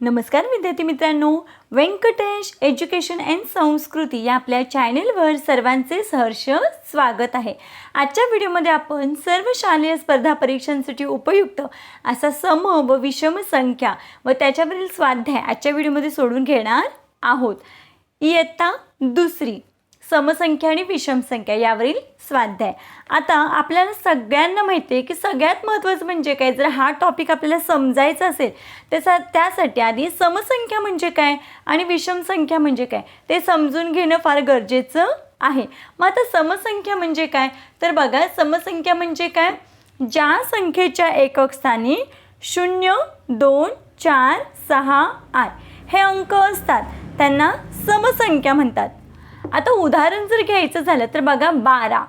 नमस्कार विद्यार्थी मित्रांनो व्यंकटेश एज्युकेशन अँड संस्कृती या आपल्या चॅनेलवर सर्वांचे सहर्ष स्वागत आहे. आजच्या व्हिडिओमध्ये आपण सर्व शालेय स्पर्धा परीक्षांसाठी उपयुक्त असा सम व विषम संख्या व त्याच्यावरील स्वाध्याय आजच्या व्हिडिओमध्ये सोडून घेणार आहोत. इयत्ता दुसरी समसंख्या आणि विषम संख्या यावरील स्वाध्याय. आता आपल्याला सगळ्यांना माहिती आहे की सगळ्यात महत्त्वाचं म्हणजे काय? जर हा टॉपिक आपल्याला समजायचा असेल त्याचा त्यासाठी आधी समसंख्या म्हणजे काय आणि विषम संख्या म्हणजे काय? ते समजून घेणं फार गरजेचं आहे. मग आता समसंख्या म्हणजे काय? तर बघा समसंख्या म्हणजे काय? ज्या संख्येच्या एकक स्थानी शून्य दोन चार सहा आठ हे अंक असतात. त्यांना समसंख्या म्हणतात. आता उदाहरण जर घ्यायचं झालं तर बघा बारा.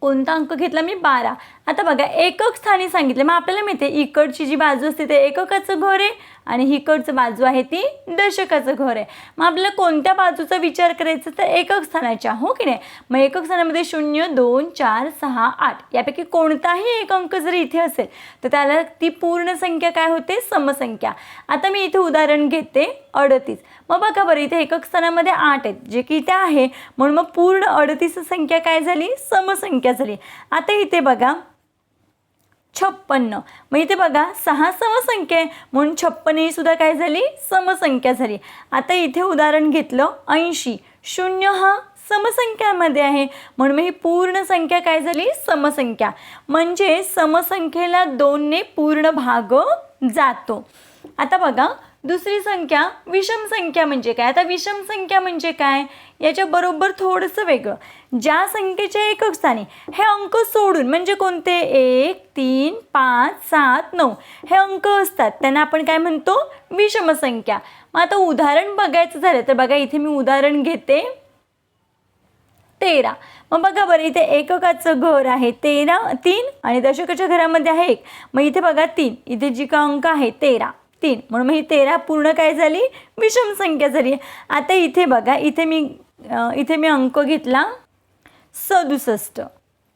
कोणता अंक घेतला? मी बारा. आता बघा एकक स्थानी सांगितलं. मग आपल्याला माहिती आहे इकडची जी बाजू असते ते एककाचं घर आहे. आणि हिकडचं बाजू आहे ती दशकाचं घर आहे. मग आपल्याला कोणत्या बाजूचा विचार करायचा तर एकक स्थानाच्या हो की नाही? मग एकक स्थानामध्ये शून्य दोन चार सहा आठ यापैकी कोणताही एक अंक जर इथे असेल तर त्याला ती पूर्ण संख्या काय होते? समसंख्या. आता मी इथे उदाहरण घेते अडतीस. मग बघा बरं इथे एकक स्थानामध्ये आठ आहेत जे की इथे आहे. म्हणून मग पूर्ण अडतीस संख्या काय झाली? समसंख्या झाली. आता इथे बघा छप्पन्न. म्हणजे मग इथे बघा सहा समसंख्या आहे. म्हणून छप्पन्न ही सुद्धा काय झाली? समसंख्या झाली. आता इथे उदाहरण घेतलं ऐंशी. शून्य हा समसंख्यामध्ये आहे. म्हणून मग ही पूर्ण संख्या काय झाली? समसंख्या. म्हणजे समसंख्येला दोनने पूर्ण भाग जातो. आता बघा दुसरी संख्या विषम संख्या म्हणजे काय? आता विषम संख्या म्हणजे काय? याच्याबरोबर थोडंसं वेगळं. ज्या संख्येच्या एकक स्थानी हे अंक सोडून म्हणजे कोणते? एक तीन पाच सात नऊ. हे अंक असतात. त्यांना आपण काय म्हणतो? विषम संख्या. मग आता उदाहरण बघायचं झालं तर बघा इथे मी उदाहरण घेते. तेरा. मग बघा बरं इथे एककाचं घर आहे. तेरा तीन आणि दशकाच्या घरामध्ये आहे एक. मग इथे बघा तीन. इथे जी का अंक आहे तेरा. तीन. म्हणून मग ही तेरा पूर्ण काय झाली? विषम संख्या झाली. आता इथे बघा इथे मी इथे मी अंक घेतला सदुसष्ट.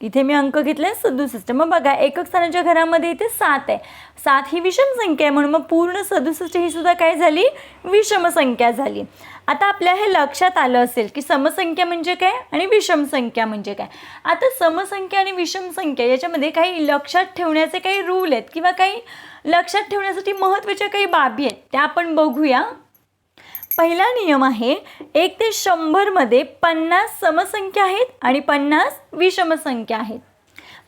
इथे मी अंक घेतले सदुसष्ट. मग बघा एकक स्थानाच्या घरामध्ये इथे सात आहे. सात ही विषम संख्या आहे म्हणून मग पूर्ण सदुसष्ट ही सुद्धा काय झाली? विषम संख्या झाली. आता आपल्या हे लक्षात आलं असेल की समसंख्या म्हणजे काय आणि विषम संख्या म्हणजे काय. आता समसंख्या आणि विषम संख्या याच्यामध्ये काही लक्षात ठेवण्याचे काही रूल आहेत किंवा काही लक्षात ठेवण्यासाठी महत्त्वाच्या काही बाबी आहेत त्या आपण बघूया. पहिला नियम आहे एक ते शंभरमध्ये पन्नास समसंख्या आहेत आणि पन्नास विषमसंख्या आहेत.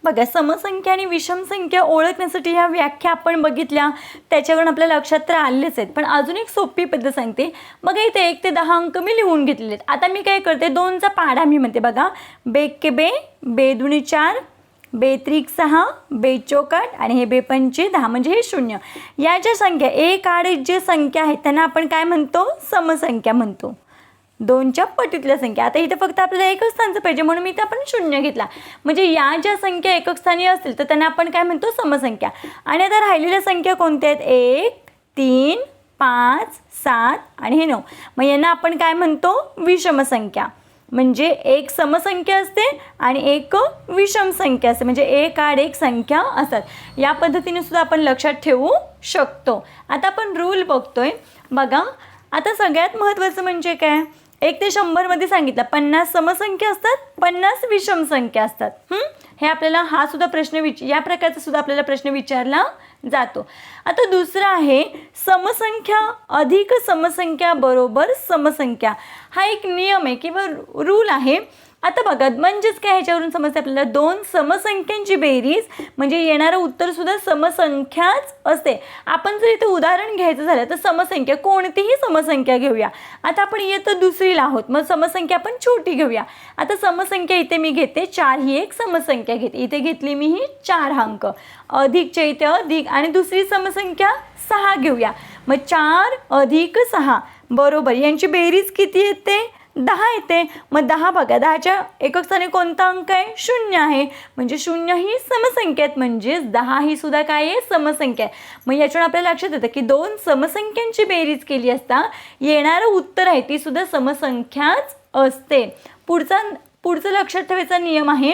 बघा समसंख्या आणि विषम संख्या ओळखण्यासाठी ह्या व्याख्या आपण बघितल्या. त्याच्यावरून आपल्या लक्षात तर आलेच आहेत. पण अजून एक सोपी पद्धत सांगते. बघा इथे एक ते दहा अंक मी लिहून घेतलेले आहेत. आता मी काय करते? दोनचा पाढा मी म्हणते. बघा बेक के बे बेदुणी चार बेत्रिक सहा बेचोकट आणि हे बेपंचे दहा म्हणजे हे शून्य. या ज्या संख्या एक आठ जे संख्या आहेत त्यांना आपण काय म्हणतो? समसंख्या म्हणतो. दोनच्या पटीतल्या संख्या. आता इथे फक्त आपल्याला एकच स्थानचं पाहिजे म्हणून मी इथे आपण शून्य घेतला. म्हणजे या ज्या संख्या एकक स्थानी असतील तर त्यांना आपण काय म्हणतो? समसंख्या. आणि आता राहिलेल्या संख्या कोणत्या आहेत? एक तीन पाच सात आणि हे नऊ. मग यांना आपण काय म्हणतो? विषमसंख्या. म्हणजे एक समसंख्या असते आणि एक विषम संख्या असते. म्हणजे एक आड एक संख्या असतात. या पद्धतीने सुद्धा आपण लक्षात ठेवू शकतो. आता आपण रूल बघतोय. बघा आता सगळ्यात महत्त्वाचं म्हणजे काय? एक ते शंभरमध्ये सांगितलं. पन्नास समसंख्या असतात पन्नास विषम संख्या असतात. हे? आपल्याला हा सुद्धा प्रश्न विच या प्रकारचा सुद्धा आपल्याला प्रश्न विचारला जातो. आता दुसरं आहे समसंख्या अधिक समसंख्या बरोबर समसंख्या. हा एक नियम आहे किंवा रूल आहे. आता बघा म्हणजेच काय ह्याच्यावरून समजते आपल्याला दोन समसंख्यांची बेरीज म्हणजे येणारं उत्तर सुद्धा समसंख्याच असते. आपण जर इथे उदाहरण घ्यायचं झालं तर समसंख्या कोणतीही समसंख्या घेऊया. आता आपण येतं दुसरीला आहोत मग समसंख्या आपण छोटी घेऊया. आता समसंख्या इथे मी घेते चार ही एक समसंख्या घेते. इथे घेतली मी ही चार अंक. अधिकच्या इथे अधिक आणि दुसरी समसंख्या सहा घेऊया. मग चार अधिक सहा बरोबर. यांची बेरीज किती येते? दहा येते. मग दहा बघा. दहाच्या एकक स्थानी कोणता अंक आहे? शून्य आहे. म्हणजे शून्य ही समसंख्या आहेत म्हणजेच दहा ही सुद्धा काय आहे? समसंख्या आहे. मग याच्यावर आपल्याला लक्षात येतं की दोन समसंख्यांची बेरीज केली असता येणारं उत्तर आहे ती सुद्धा समसंख्याच असते. पुढचा पुढचं लक्षात ठेवायचा नियम आहे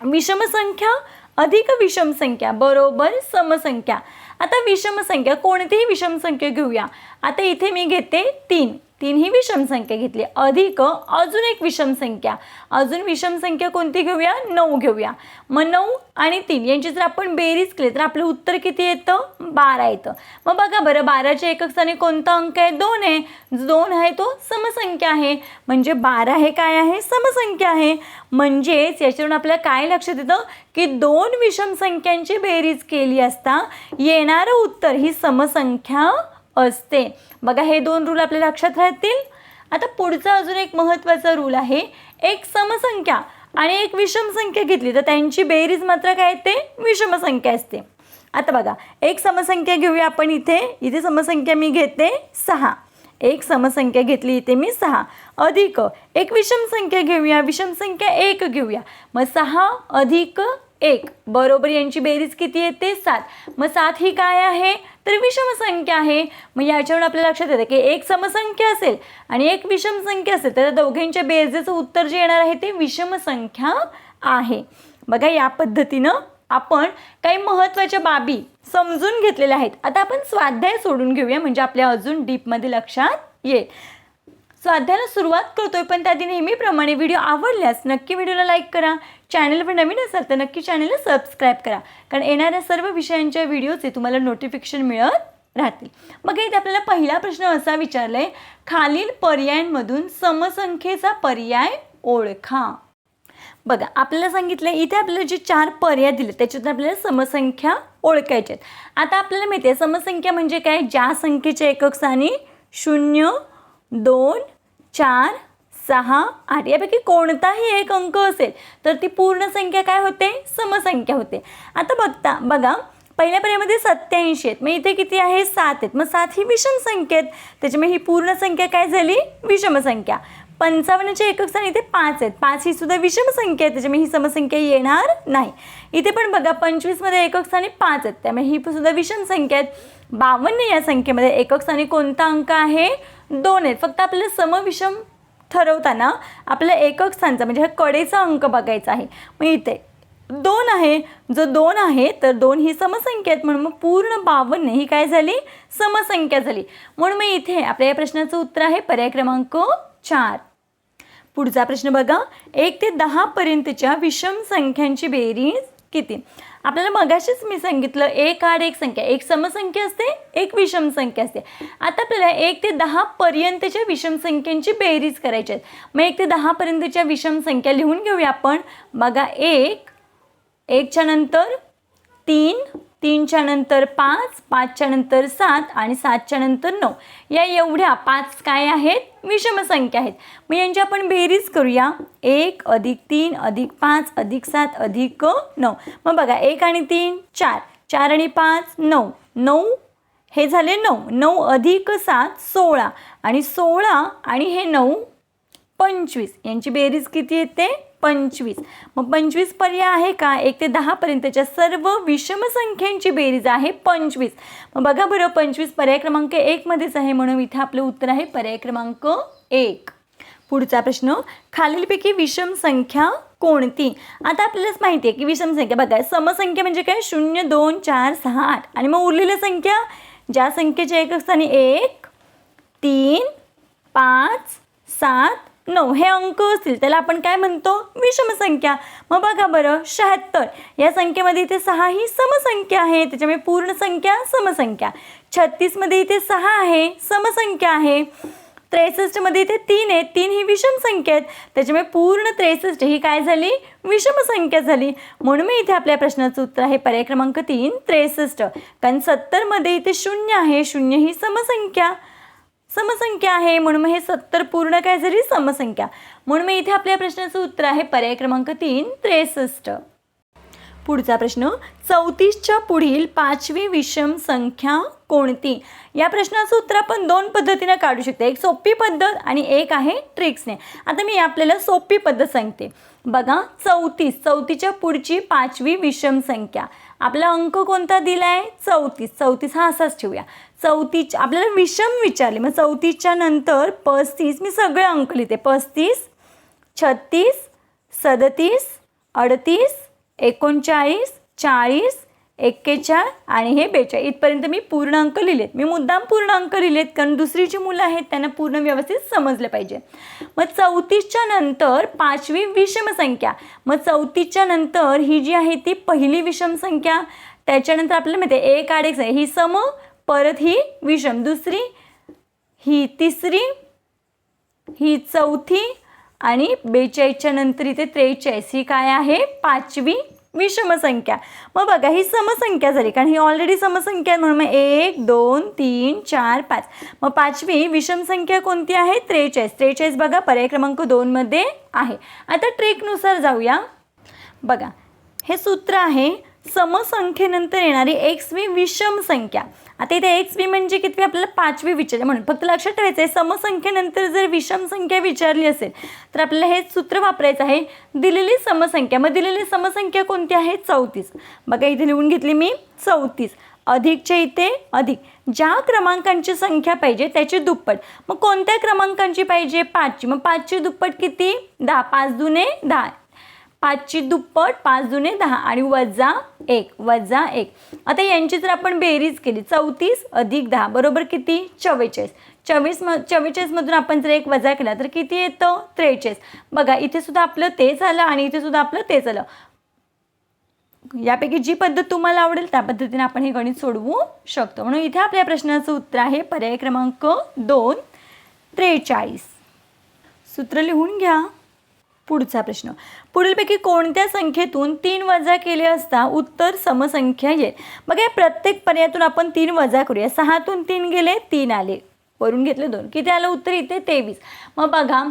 विषमसंख्या अधिक विषमसंख्या बरोबर समसंख्या. आता विषमसंख्या कोणतीही विषमसंख्या घेऊया. आता इथे मी घेते तीन. तीन ही विषम संख्या घेतली. अधिक अजून एक विषम संख्या. अजून विषम संख्या कोणती घेऊया? नऊ घेऊया. मग नऊ आणि तीन यांची जर आपण बेरीज केली तर आपलं उत्तर किती येतं? बारा येतं. मग बघा बरं बाराच्या एकक स्थानी कोणता अंक आहे? दोन आहे. जो दोन आहे तो समसंख्या आहे. म्हणजे बारा हे काय आहे? समसंख्या आहे. म्हणजेच याच्यावरून आपल्याला काय लक्षात येतं? की दोन विषम संख्यांची बेरीज केली असता येणारं उत्तर ही समसंख्या असते. बघा हे दोन रूल आपल्या लक्षात राहतील. आता पुढचा अजून एक महत्त्वाचा रूल आहे. एक समसंख्या आणि एक विषम संख्या घेतली. तर त्यांची बेरीज मात्र काय ते? विषम संख्या असते. आता बघा एक समसंख्या घेऊया आपण इथे. इथे समसंख्या मी घेते सहा. एक समसंख्या घेतली इथे मी सहा. अधिक एक विषम संख्या घेऊया. विषम संख्या एक घेऊया. मग सहा अधिक एक. बरोबर यांची बेरीज किती येते? सात. मग सात ही काय आहे? तर विषम संख्या आहे. मग याच्यावरून आपल्या लक्षात येतं की एक समसंख्या असेल आणि एक विषम संख्या असेल तर दोघींच्या दोघांच्या बेरजेचं उत्तर जे येणार आहे ते विषम संख्या आहे. बघा या पद्धतीनं आपण काही महत्त्वाच्या बाबी समजून घेतलेल्या आहेत. आता आपण स्वाध्याय सोडून घेऊया म्हणजे आपल्या अजून डीपमध्ये लक्षात येईल. स्वाध्यायाला सुरुवात करतोय पण त्याआधी नेहमीप्रमाणे व्हिडिओ आवडल्यास नक्की व्हिडिओला लाईक करा. चॅनलवर नवीन असाल तर नक्की चॅनलला सबस्क्राईब करा. कारण येणाऱ्या सर्व विषयांच्या व्हिडिओचे तुम्हाला नोटिफिकेशन मिळत राहतील. मग इथे आपल्याला पहिला प्रश्न असा विचारला आहे खालील पर्यायांमधून समसंख्येचा पर्याय ओळखा. बघा आपल्याला सांगितलं इथे आपल्याला जे चार पर्याय दिले त्याच्यातून आपल्याला समसंख्या ओळखायच्या आहेत. आता आपल्याला माहिती आहे समसंख्या म्हणजे काय? ज्या संख्येच्या एकक स्थानी शून्य दोन चार सहा आठ यापैकी कोणताही एक अंक असेल तर ती पूर्ण संख्या काय होते? समसंख्या होते. आता बघता बघा पहिल्या पर्यायामध्ये सत्याऐंशी आहेत मग इथे किती आहे? सात आहेत. मग सात ही विषम संख्या आहेत. त्याच्यामुळे ही पूर्ण संख्या काय झाली? विषम संख्या पंचावन्नच्या एकक स्थानी इथे पाच आहेत. पाच ही सुद्धा विषम संख्या आहे त्याच्यामुळे ही समसंख्या येणार नाही. इथे पण बघा पंचवीसमध्ये एकक स्थानी पाच आहेत. त्यामुळे ही सुद्धा विषम संख्या आहेत. बावन्न या संख्येमध्ये एकक स्थानी कोणता अंक आहे? दोन आहेत. फक्त आपल्याला समविषम ठरवताना आपल्या एकक स्थानचा म्हणजे हा कडेचा अंक बघायचा आहे. मग इथे दोन आहे. जो दोन आहे तर दोन ही समसंख्या आहेत. म्हणून मग पूर्ण बावन्न ही काय झाली? समसंख्या झाली. म्हणून मग इथे आपल्या या प्रश्नाचं उत्तर आहे पर्याय क्रमांक चार. पुढचा प्रश्न बघा. एक ते दहापर्यंतच्या विषम संख्यांची बेरीज किती? आपल्याला मगाशीच मी सांगितलं एक आड एक संख्या एक समसंख्या असते एक विषम संख्या असते. आता आपल्याला एक ते दहापर्यंतच्या विषम संख्यांची बेरीज करायची आहेत मग एक ते दहापर्यंतच्या विषम संख्या लिहून घेऊया आपण. बघा एक एकच्या नंतर तीन तीनच्या नंतर पाच पाचच्या नंतर सात आणि सातच्या नंतर नऊ. या एवढ्या पाच काय आहेत? विषम संख्या आहेत. मग यांची आपण बेरीज करूया. एक अधिक तीन अधिक पाच अधिक सात अधिक नऊ. मग बघा एक आणि तीन चार. चार आणि पाच नऊ. नऊ हे झाले नऊ. नऊ अधिक सात सोळा. आणि सोळा आणि हे नऊ पंचवीस. यांची बेरीज किती येते? पंचवीस. मग पंचवीस पर्याय आहे का? एक ते दहापर्यंतच्या सर्व विषम संख्यांची बेरीज आहे पंचवीस. मग बघा बरं पंचवीस पर्याय क्रमांक एकमध्येच आहे म्हणून इथे आपलं उत्तर आहे पर्याय क्रमांक एक. पुढचा प्रश्न खालीलपैकी विषम संख्या कोणती? आता आपल्यालाच माहिती आहे की विषम संख्या बघा समसंख्या म्हणजे काय? शून्य दोन चार सहा आठ. आणि मग उरलेल्या संख्या? ज्या संख्येच्या एक स्थानी एक तीन पाच सात नऊ हे अंक असतील त्याला आपण काय म्हणतो? विषम संख्या मग बघा बरं शहात्तर. या संख्येमध्ये इथे सहा ही समसंख्या आहे त्याच्यामुळे पूर्ण संख्या समसंख्या. छत्तीसमध्ये इथे सहा आहे समसंख्या आहे. त्रेसष्टमध्ये इथे तीन आहे तीन ही विषम संख्या आहेत. त्याच्यामुळे पूर्ण त्रेसष्ट ही काय झाली? विषम संख्या झाली. म्हणून मी इथे आपल्या प्रश्नाचं उत्तर आहे पर्याय क्रमांक तीन त्रेसष्ट. कारण सत्तरमध्ये इथे शून्य आहे शून्य ही समसंख्या. समसंख्या आहे म्हणून मग हे सत्तर पूर्ण काय झाली समसंख्या. म्हणून मग इथे आपल्या प्रश्नाचं उत्तर आहे पर्याय क्रमांक तीन त्रेसष्ट. पुढचा प्रश्न चौतीसच्या पुढील पाचवी विषम संख्या कोणती? या प्रश्नाचं उत्तर आपण दोन पद्धतीनं काढू शकतो. एक सोपी पद्धत आणि एक आहे ट्रिक्सने. आता मी आपल्याला सोपी पद्धत सांगते. बघा चौतीस चौतीच्या पुढची पाचवी विषम संख्या. आपला अंक कोणता दिला आहे चौतीस. चौतीस हा असाच ठेवूया. चौतीस आपल्याला विषम विचारले. मग चौतीसच्या नंतर पस्तीस मी सगळे अंक लिहिते. पस्तीस छत्तीस सदतीस अडतीस एकोणचाळीस चाळीस एक्केच्या आणि हे बेचाळीस इथपर्यंत मी पूर्ण अंक लिहिलेत. मी मुद्दाम पूर्ण अंक लिहिलेत कारण दुसरी जी मुलं आहेत त्यांना पूर्ण व्यवस्थित समजलं पाहिजे. मग चौतीसच्या नंतर पाचवी विषम संख्या. मग चौतीसच्या नंतर ही जी आहे ती पहिली विषम संख्या. त्याच्यानंतर आपल्याला माहिती आहे एक आड एक आहे ही सम परत ही विषम. दुसरी ही तिसरी ही चौथी आणि बेचाळीसच्या नंतर इथे त्रेचाळीस. ही काय आहे? पाचवी विषमसंख्या मग बघा ही समसंख्या झाली कारण ही ऑलरेडी समसंख्या आहे म्हणून मग एक दोन तीन चार पाच. मग पाचवी विषमसंख्या कोणती आहे? त्रेचाळीस. त्रेचाळीस बघा पर्याय क्रमांक दोनमध्ये आहे. आता ट्रेकनुसार जाऊया. बघा हे सूत्र आहे समसंख्येनंतर येणारी एक्स वी विषम संख्या. आता इथे एक्स वी म्हणजे किती? आपल्याला पाचवी विचारली म्हणून. फक्त लक्षात ठेवायचं आहे समसंख्येनंतर जर विषम संख्या विचारली असेल तर आपल्याला हे सूत्र वापरायचं आहे दिलेली समसंख्या. मग दिलेली समसंख्या कोणती आहे? चौतीस. बघा इथे लिहून घेतली मी चौतीस. अधिकच्या इथे अधिक. ज्या क्रमांकांची संख्या पाहिजे त्याची दुप्पट. मग कोणत्या क्रमांकांची पाहिजे? पाचची मग पाचची दुप्पट किती? दहा. पाच दुने दहा. पाचची दुप्पट पाच जुने दहा आणि वजा एक वजा एक. आता यांची जर आपण बेरीज केली चौतीस अधिक दहा बरोबर किती? चव्वेचाळीस. चव्वीस म चव्वेचाळीसमधून आपण जर एक वजा केला तर किती येतं? त्रेचाळीस. बघा इथे सुद्धा आपलं ते झालं आणि इथे सुद्धा आपलं ते झालं. यापैकी जी पद्धत तुम्हाला आवडेल त्या पद्धतीने आपण हे गणित सोडवू शकतो. म्हणून इथे आपल्या प्रश्नाचं उत्तर आहे पर्याय क्रमांक दोन त्रेचाळीस. सूत्र लिहून घ्या. पुढचा प्रश्न. पुढीलपैकी कोणत्या संख्येतून तीन वजा केले असता उत्तर समसंख्या येईल? बघा या प्रत्येक पर्यायातून आपण तीन वजा करूया. सहातून तीन गेले तीन आले. वरून घेतले दोन. किती आलं? उत्तर इथे तेवीस. मग बघा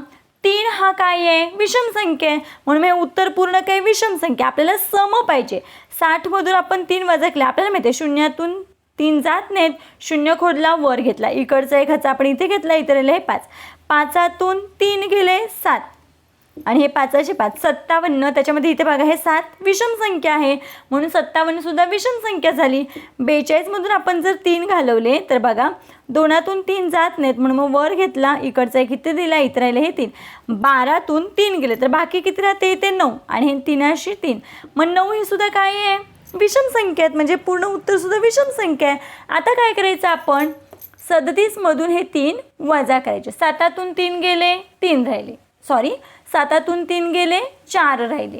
तीन हा काय आहे? विषम संख्या आहे. म्हणून हे उत्तर पूर्ण काय? विषम संख्या. आपल्याला सम पाहिजे. साठमधून आपण तीन वजा केले. आपल्याला माहिती आहे शून्यातून तीन जात नाहीत. शून्य खोडला वर घेतला. इकडचा एक हाचा आपण इथे घेतला इतर हे पाच. पाचातून तीन गेले सात. आणि हे पाचशे पाच. सत्तावन्न त्याच्यामध्ये इथे बघा हे सात विषम संख्या आहे. म्हणून सत्तावन्नसुद्धा विषम संख्या झाली. बेचाळीसमधून आपण जर तीन घालवले तर बघा दोनातून तीन जात नाहीत. म्हणून मग वर घेतला इकडचा एक इथे दिला इथे राहिले हे तीन. बारातून तीन गेले तर बाकी किती राहते? इथे नऊ. आणि हे तीनाशी तीन. मग नऊ ही सुद्धा काय आहे? विषम संख्या आहेत. म्हणजे पूर्ण उत्तरसुद्धा विषम संख्या आहे. आता काय करायचं आपण? सदतीसमधून हे तीन वजा करायचे. सातातून तीन गेले तीन राहिले. सॉरी सातातून तीन गेले चार राहिले.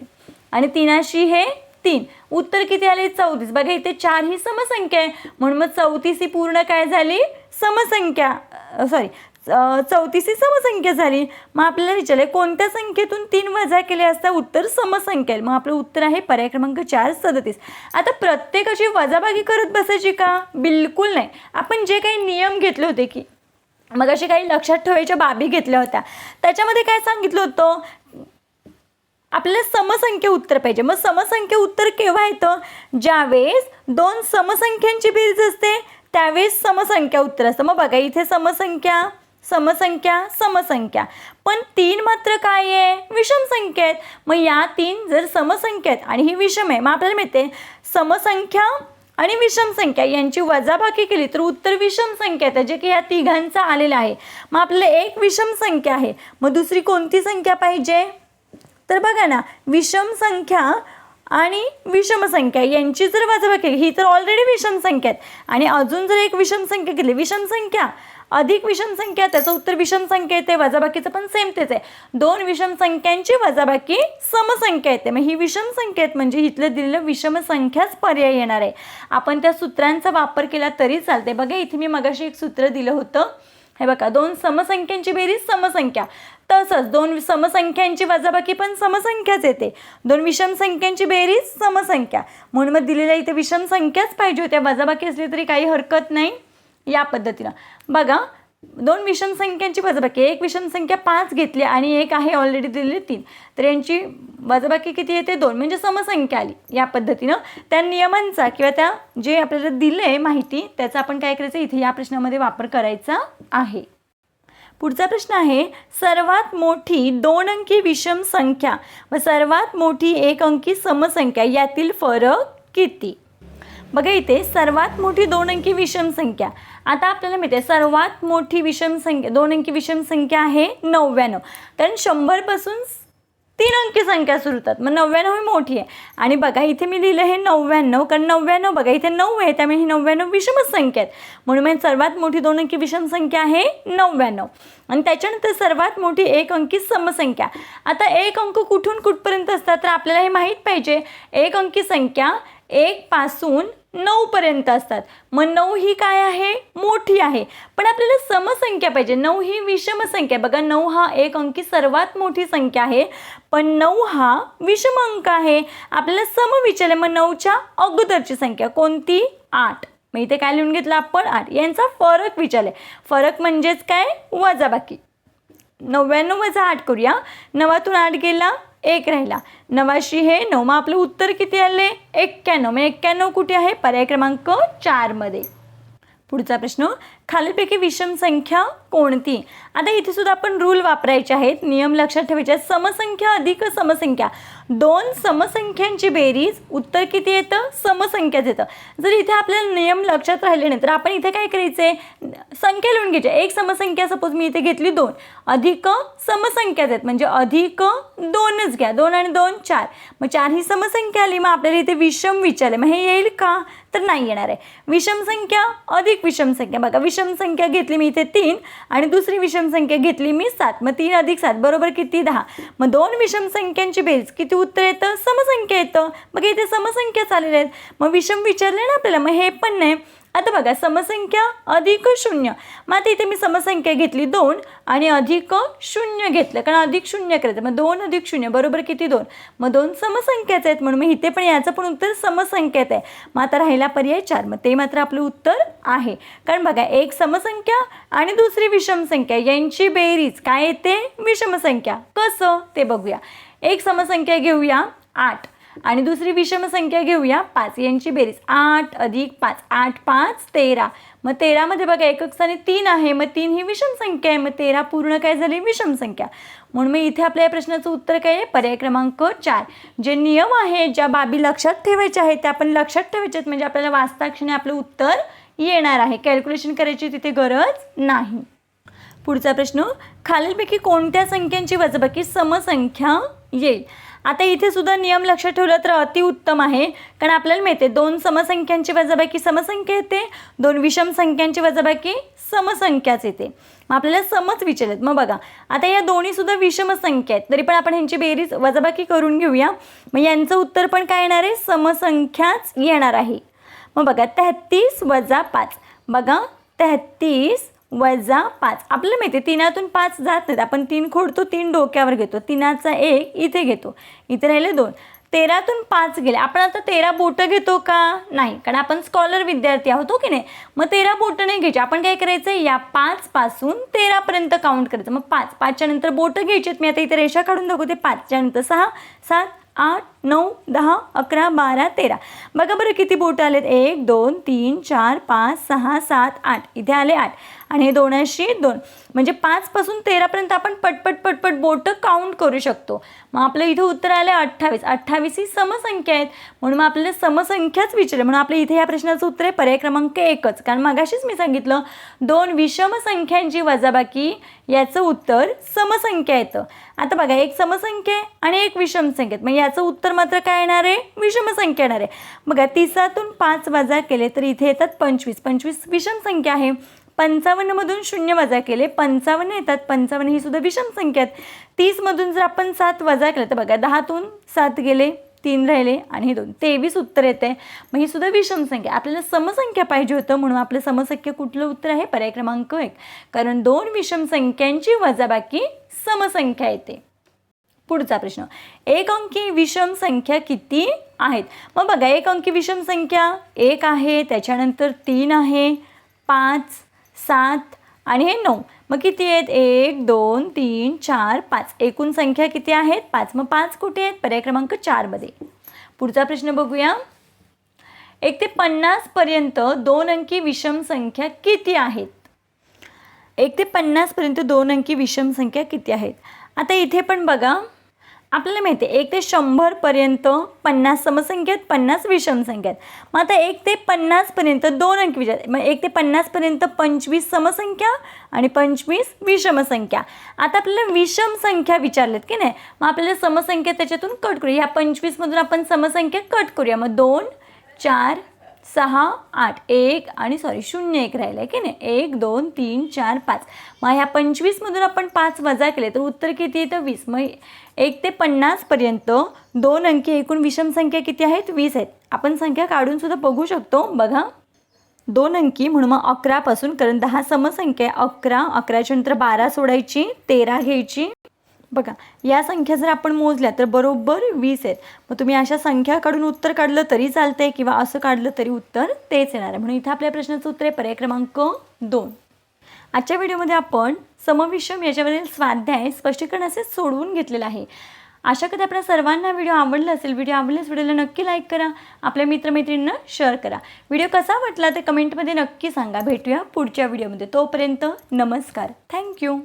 आणि तीनाशी हे तीन. उत्तर किती आले? चौतीस. बघा इथे चार ही समसंख्या आहे. म्हणून मग चौतीस ही पूर्ण काय झाली? समसंख्या सॉरी चौतीस ही समसंख्या झाली. मग आपल्याला विचारले कोणत्या संख्येतून तीन वजा केले असता उत्तर समसंख्या आहे मग आपलं उत्तर आहे पर्याय क्रमांक चार सदतीस. आता प्रत्येकाची वजाबागी करत बसायची का? बिलकुल नाही. आपण जे काही नियम घेतले होते की मग अशी काही लक्षात ठेवायच्या बाबी घेतल्या होत्या. त्याच्यामध्ये काय सांगितलं होतं? आपल्याला समसंख्या उत्तर पाहिजे. मग समसंख्या उत्तर केव्हा येतं? ज्यावेळेस दोन समसंख्यांची बेरीज असते त्यावेळेस समसंख्या उत्तर असतं. मग बघा इथे समसंख्या समसंख्या समसंख्या. पण तीन मात्र काय आहे? विषम संख्या आहेत. मग या तीन जर समसंख्या आहेत आणि ही विषम आहे मग आपल्याला मिळते समसंख्या आणि विषम संख्या यांची वजाबाकी केली तर उत्तर विषम संख्या येतं जे की या तिघांचा आलेला आहे. मग आपल्याला एक विषम संख्या आहे. मग दुसरी कोणती संख्या पाहिजे? तर बघा ना विषम संख्या आणि विषम संख्या यांची जर वजाबाकी ही तर ऑलरेडी विषम संख्या आहेत. आणि अजून जर एक विषम संख्या केली विषम संख्या अधिक विषम संख्या त्याचं उत्तर विषम संख्या येते वजाबाकीचं पण सेम तेच आहे. दोन विषम संख्यांची वजाबाकी समसंख्या येते. मग ही विषम संख्या आहेत म्हणजे इथलं दिलेलं विषम संख्याच पर्याय येणार आहे. आपण त्या सूत्रांचा वापर केला तरी चालते बघा इथे मी मगाशी एक सूत्र दिलं होतं. हे बघा दोन समसंख्यांची बेरीज समसंख्या. तसंच दोन समसंख्यांची वजाबाकी पण समसंख्याच येते. दोन विषम संख्यांची बेरीज समसंख्या. म्हणून मग दिलेल्या इथे विषम संख्याच पाहिजे होत्या. वजाबाकी असली तरी काही हरकत नाही. या पद्धतीनं. बघा दोन विषम संख्यांची वजाबाकी एक विषम संख्या पाच घेतली आणि एक आहे ऑलरेडी दिलेली तीन. तर यांची वजाबाकी किती येते? दोन. म्हणजे समसंख्या आली. या पद्धतीनं त्या नियमांचा किंवा त्या जे आपल्याला दिलं आहे माहिती त्याचा आपण काय करायचं? इथे या प्रश्नामध्ये वापर करायचा आहे. पुढचा प्रश्न आहे सर्वात मोठी दोन अंकी विषम संख्या व सर्वात मोठी एक अंकी समसंख्या यातील फरक किती? बघा इथे सर्वात मोठी दोन अंकी विषम संख्या आता आपल्याला माहिती आहे सर्वात मोठी विषम संख्या दोन अंकी विषम संख्या आहे नव्याण्णव. कारण शंभरपासून तीन अंकी संख्या सुरू होतात. मग नव्याण्णव ही मोठी आहे. आणि बघा इथे मी लिहिलं हे नव्याण्णव कारण नव्याण्णव बघा इथे नऊ आहे त्यामुळे ही नव्याण्णव विषमच संख्या आहेत. म्हणून म्हणजे सर्वात मोठी दोन अंकी विषम संख्या आहे नव्याण्णव. आणि त्याच्यानंतर सर्वात मोठी एक अंकी समसंख्या. आता एक अंक कुठून कुठपर्यंत असतात तर आपल्याला हे माहीत पाहिजे. एक अंकी संख्या एकपासून नऊपर्यंत असतात. मग नऊ ही काय आहे? मोठी आहे. पण आपल्याला समसंख्या पाहिजे. नऊ ही विषम संख्या बघा नऊ हा एक अंकी सर्वात मोठी संख्या आहे. पण नऊ हा विषम अंक आहे. आपल्याला सम विचारले मग नऊच्या अगोदरची संख्या कोणती? आठ. मग इथे काय लिहून घेतलं आपण? आठ. यांचा फरक विचारले फरक म्हणजेच काय? वजाबाकी. नव्याण्णव वजा आठ करूया. नवातून आठ गेला. एक राहिला. नवाशी हे नऊ मग आपलं उत्तर किती आले? एक्क्याण्णव. म्हणजे एक्क्याण्णव कुठे आहे? पर्याय क्रमांक चारमध्ये पुढचा प्रश्न खालीलपैकी विषम संख्या कोणती? आता इथे सुद्धा आपण रूल वापरायचे आहेत. नियम लक्षात ठेवायचे आहेत. समसंख्या अधिक समसंख्या. दोन समसंख्यांची बेरीज उत्तर किती येतं? समसंख्याच येतं. जर इथे आपल्याला नियम लक्षात राहिले नाही तर आपण इथे काय करायचे संख्या लिहून घ्यायची. एक समसंख्या सपोज मी इथे घेतली दोन. अधिक समसंख्याच आहेत. म्हणजे अधिक दोनच घ्या. दोन आणि दोन चार. मग चार ही समसंख्या आली मग आपल्याला इथे विषम विचारले. मग हे येईल का? तर नाही येणार आहे. विषम संख्या अधिक विषम संख्या. बघा विषम संख्या घेतली मी इथे तीन आणि दुसरी विषम संख्या घेतली मी सात. मग तीन अधिक सात बरोबर किती? दहा. मग दोन विषम संख्यांची बेरीज किती उत्तर येतं? समसंख्या येतं. मग इथे समसंख्या चाललेल्या आहेत. मग विषम विचारले ना आपल्याला मग हे पण नाही. आता बघा समसंख्या अधिक शून्य. मग आता इथे मी समसंख्या घेतली दोन आणि अधिक शून्य घेतलं कारण अधिक शून्य करायचं मग दोन अधिक शून्य बरोबर किती दोन? मग दोन समसंख्याच आहेत म्हणून मग इथे पण याचं पण उत्तर समसंख्यात आहे. मग आता राहिला पर्याय चार मग ते मात्र आपलं उत्तर आहे. कारण बघा एक समसंख्या आणि दुसरी विषमसंख्या यांची बेरीज. काय येते? विषमसंख्या. कसं? ते बघूया. एक समसंख्या घेऊया आठ. आणि दुसरी विषम संख्या घेऊया. पाच यांची बेरीज. आठ अधिक पाच. आठ पाच तेरा. मग तेरामध्ये बघा एकक स्थानी तीन आहे. मग तीन ही विषम संख्या आहे. मग तेरा पूर्ण काय झाली? विषम संख्या म्हणून मग इथे आपल्या या प्रश्नाचं उत्तर काय आहे? पर्याय क्रमांक चार. जे नियम आहे ज्या बाबी लक्षात ठेवायच्या आहेत त्या आपण लक्षात ठेवायच्या आहेत. म्हणजे आपल्याला वाचताक्षणी आपलं उत्तर येणार आहे. कॅल्क्युलेशन करायची तिथे गरज नाही. पुढचा प्रश्न खालीलपैकी कोणत्या संख्यांची वजबाकी समसंख्या येईल? आता इथे सुद्धा नियम लक्षात ठेवला तर अतिउत्तम आहे. कारण आपल्याला माहिती आहे दोन समसंख्यांची वजाबाकी समसंख्या येते दोन विषम संख्यांची वजाबाकी समसंख्याच येते. मग आपल्याला समच विचारलेत. मग बघा आता या दोन्ही सुद्धा विषम संख्या आहेत. तरी पण आपण ह्यांची बेरीज वजाबाकी करून घेऊया. मग यांचं उत्तर पण काय येणार आहे? समसंख्याच येणार आहे. मग बघा तेहतीस वजा पाच. बघा तेहतीस वजा पाच. आपल्याला माहिती आहे तिनातून पाच जात नाहीत. आपण तीन खोडतो तीन डोक्यावर घेतो. तिनाचा एक इथे घेतो. इथे राहिले दोन. तेरातून पाच गेले. आपण आता तेरा बोटं घेतो का? नाही. कारण आपण स्कॉलर विद्यार्थी आहोत हो की नाही? मग तेरा बोटं नाही घ्यायची. आपण काय करायचं या पाचपासून तेरापर्यंत काउंट करायचं. मग पाच. पाचच्या नंतर बोटं घ्यायची मी आता इथे रेषा काढून दाखवते. पाचच्या नंतर सहा सात आठ नऊ दहा अकरा बारा तेरा. बघा बरं किती बोटं आलेत. एक दोन तीन चार पाच सहा सात आठ. इथे आले आठ. आणि हे दोनशे दोन. म्हणजे पाचपासून तेरापर्यंत आपण पटपट पटपट बोटं काउंट करू शकतो. मग आपलं इथे उत्तर आलं अठ्ठावीस. अठ्ठावीस ही समसंख्या आहेत. म्हणून मग आपल्याला समसंख्याच विचारले. म्हणून आपल्या इथे या प्रश्नाचं उत्तर आहे पर्याय क्रमांक एकच. कारण मगाशीच मी सांगितलं दोन विषम संख्यांची वजाबाकी याचं उत्तर समसंख्या येतं. आता बघा एक समसंख्या आहे आणि एक विषम संख्या मग याचं उत्तर मात्र काय येणार आहे? विषम संख्या येणार आहे. बघा तिसातून पाच वजा केले तर इथे येतात पंचवीस. पंचवीस विषम संख्या आहे. पंचावन्नमधून शून्य वजा केले. पंचावन्न येतात. पंचावन्न ही सुद्धा विषम संख्या आहेत. तीसमधून जर आपण सात वजा केलं तर बघा दहातून सात गेले तीन राहिले आणि हे दोन. तेवीस उत्तर येते. मग ही सुद्धा विषम संख्या. आपल्याला समसंख्या पाहिजे होतं म्हणून आपलं समसंख्या कुठलं उत्तर आहे? पर्याय क्रमांक एक. कारण दोन विषम संख्यांची वजाबाकी समसंख्या येते. पुढचा प्रश्न. एक अंकी विषम संख्या किती आहेत? मग बघा एक अंकी विषम संख्या एक आहे त्याच्यानंतर तीन आहे पाच सात आणि हे नऊ. मग किती आहेत? एक दोन तीन चार पाच. एकूण संख्या किती आहेत? पाच. मग पाच कुठे आहेत? पर्याय क्रमांक चारमध्ये पुढचा प्रश्न बघूया. एक ते पन्नासपर्यंत दोन अंकी विषम संख्या किती आहेत? एक ते पन्नासपर्यंत दोन अंकी विषम संख्या किती आहेत? आता इथे पण बघा. आपल्याला माहिती आहे एक ते शंभरपर्यंत पन्नास समसंख्या आहेत पन्नास विषमसंख्या आहेत मग आता एक ते पन्नासपर्यंत दोन अंक विचार. मग एक ते पन्नासपर्यंत पंचवीस समसंख्या आणि पंचवीस विषम संख्या. आता आपल्याला विषम संख्या विचारल्यात की नाही? मग आपल्याला समसंख्या त्याच्यातून कट करूया. ह्या पंचवीसमधून आपण समसंख्या कट करूया. मग दोन चार सहा आठ एक आणि सॉरी शून्य एक राहिलं आहे की नाही? एक दोन तीन चार पाच. मग ह्या पंचवीसमधून आपण पाच वजा केले तर उत्तर किती येतं वीस. मग एक ते पन्नासपर्यंत दोन अंकी एकूण विषम संख्या किती आहेत? वीस आहेत. आपण संख्या काढूनसुद्धा बघू शकतो. बघा. दोन अंकी म्हणून मग अकरापासून कारण दहा समसंख्या आहे. अकरा अकराच्या नंतर बारा सोडायची तेरा घ्यायची. बघा या संख्या जर आपण मोजल्या तर बरोबर वीस आहेत. मग तुम्ही अशा संख्या काढून उत्तर काढलं तरी चालतंय किंवा असं काढलं तरी उत्तर तेच येणार आहे. म्हणून इथं आपल्या प्रश्नाचं उत्तर आहे पर्याय क्रमांक दोन. आजच्या व्हिडिओमध्ये आपण समविषम याच्यावरील स्वाध्याय स्पष्टीकरण असे सोडवून घेतलेलं आहे. आशा कधी आपल्या सर्वांना व्हिडिओ आवडला असेल व्हिडिओ आवडल्यास व्हिडिओला नक्की लाईक करा आपल्या मित्रमैत्रिणींना शेअर करा. व्हिडिओ कसा वाटला ते कमेंटमध्ये नक्की सांगा. भेटूया पुढच्या व्हिडिओमध्ये. तोपर्यंत नमस्कार. थँक्यू.